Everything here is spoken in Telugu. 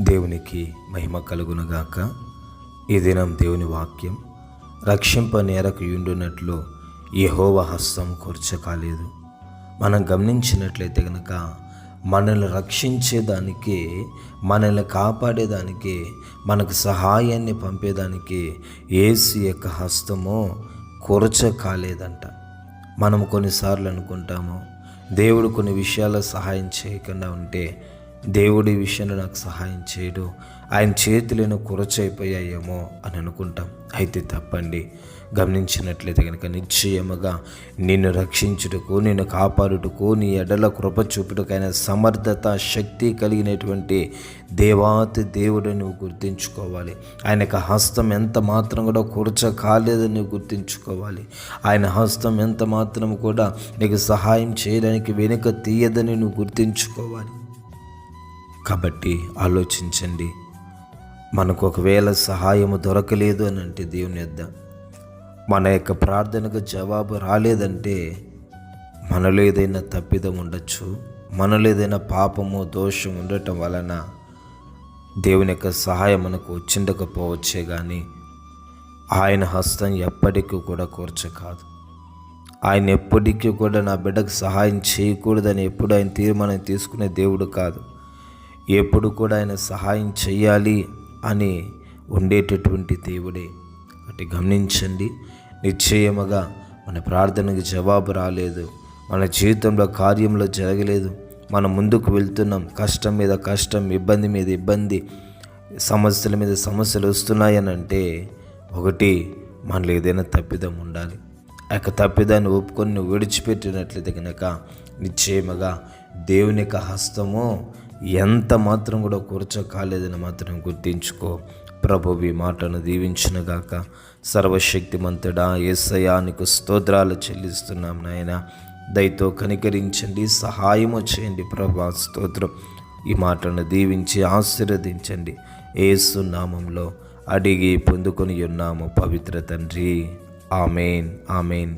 దేవునికి మహిమ కలుగునుగాక. ఈ దినం దేవుని వాక్యం రక్షింప నేరకు యుండునట్లు యహోవ హస్తం కూర్చకాలేదు. మనం గమనించినట్లయితే కనుక మనల్ని రక్షించేదానికి మనల్ని కాపాడేదానికి మనకు సహాయాన్ని పంపేదానికి ఏసు యొక్క హస్తము కూర్చ కాలేదంట మనం కొన్నిసార్లు అనుకుంటాము దేవుడు కొన్ని విషయాల్లో సహాయం చేయకుండా ఉంటే దేవుడి విషయంలో నాకు సహాయం చేయడు. ఆయన చేతులను కురచైపోయాయేమో అని అనుకుంటాం. అయితే తప్పండి. గమనించినట్లయితే కనుక నిశ్చయముగా నిన్ను రక్షించుటకు నిన్ను కాపాడుటకు నీ ఎడల కృప చూపుటకైన సమర్థత శక్తి కలిగినటువంటి దేవాతి దేవుడు నువ్వు గుర్తించుకోవాలి. ఆయన యొక్క హస్తం ఎంత మాత్రం కూడా కూర్చ కాలేదని నువ్వు గుర్తించుకోవాలి. ఆయన హస్తం ఎంత మాత్రం కూడా నీకు సహాయం చేయడానికి వెనుక తీయదని నువ్వు గుర్తించుకోవాలి. కాబట్టి ఆలోచించండి. మనకు ఒకవేళ సహాయము దొరకలేదు అని అంటే దేవుని యొద్ద. మన యొక్క ప్రార్థనకు జవాబు రాలేదంటే మనలో ఏదైనా తప్పిదం ఉండొచ్చు. మనలో ఏదైనా పాపము దోషం ఉండటం వలన దేవుని యొక్క సహాయం మనకు వచ్చిండకపోవచ్చే కానీ ఆయన హస్తం ఎప్పటికీ కూడా కోర్చ కాదు ఆయన ఎప్పటికీ కూడా నా బిడ్డకు సహాయం చేయకూడదని ఎప్పుడు ఆయన తీర్మానం తీసుకునే దేవుడు కాదు. ఎప్పుడు కూడా ఆయన సహాయం చేయాలి అని ఉండేటటువంటి దేవుడే. అటు గమనించండి నిశ్చయముగా మన ప్రార్థనకి జవాబు రాలేదు మన జీవితంలో కార్యంలో జరగలేదు మనం ముందుకు వెళ్తున్నాం కష్టం మీద కష్టం ఇబ్బంది మీద ఇబ్బంది సమస్యల మీద సమస్యలు వస్తున్నాయని అంటే ఒకటి మనలో ఏదైనా తప్పిదం ఉండాలి. ఆ యొక్క తప్పిదాన్ని ఒప్పుకొని నువ్వు విడిచిపెట్టినట్లయితే కనుక నిశ్చయముగా దేవుని యొక్క హస్తము ఎంత మాత్రం కూడా కూర్చ కాలేదని మాత్రం గుర్తించుకో. ప్రభువి మాటను దీవించినగాక సర్వశక్తిమంతుడా ఏసయానికి స్తోత్రాలు చెల్లిస్తున్నాం నాయన. దయతో కనికరించండి సహాయము చేయండి ప్రభా స్తోత్రం. ఈ మాటను దీవించి ఆశీర్వదించండి. ఏసు నామంలో అడిగి పొందుకొని ఉన్నాము పవిత్ర తండ్రి. Amen amen.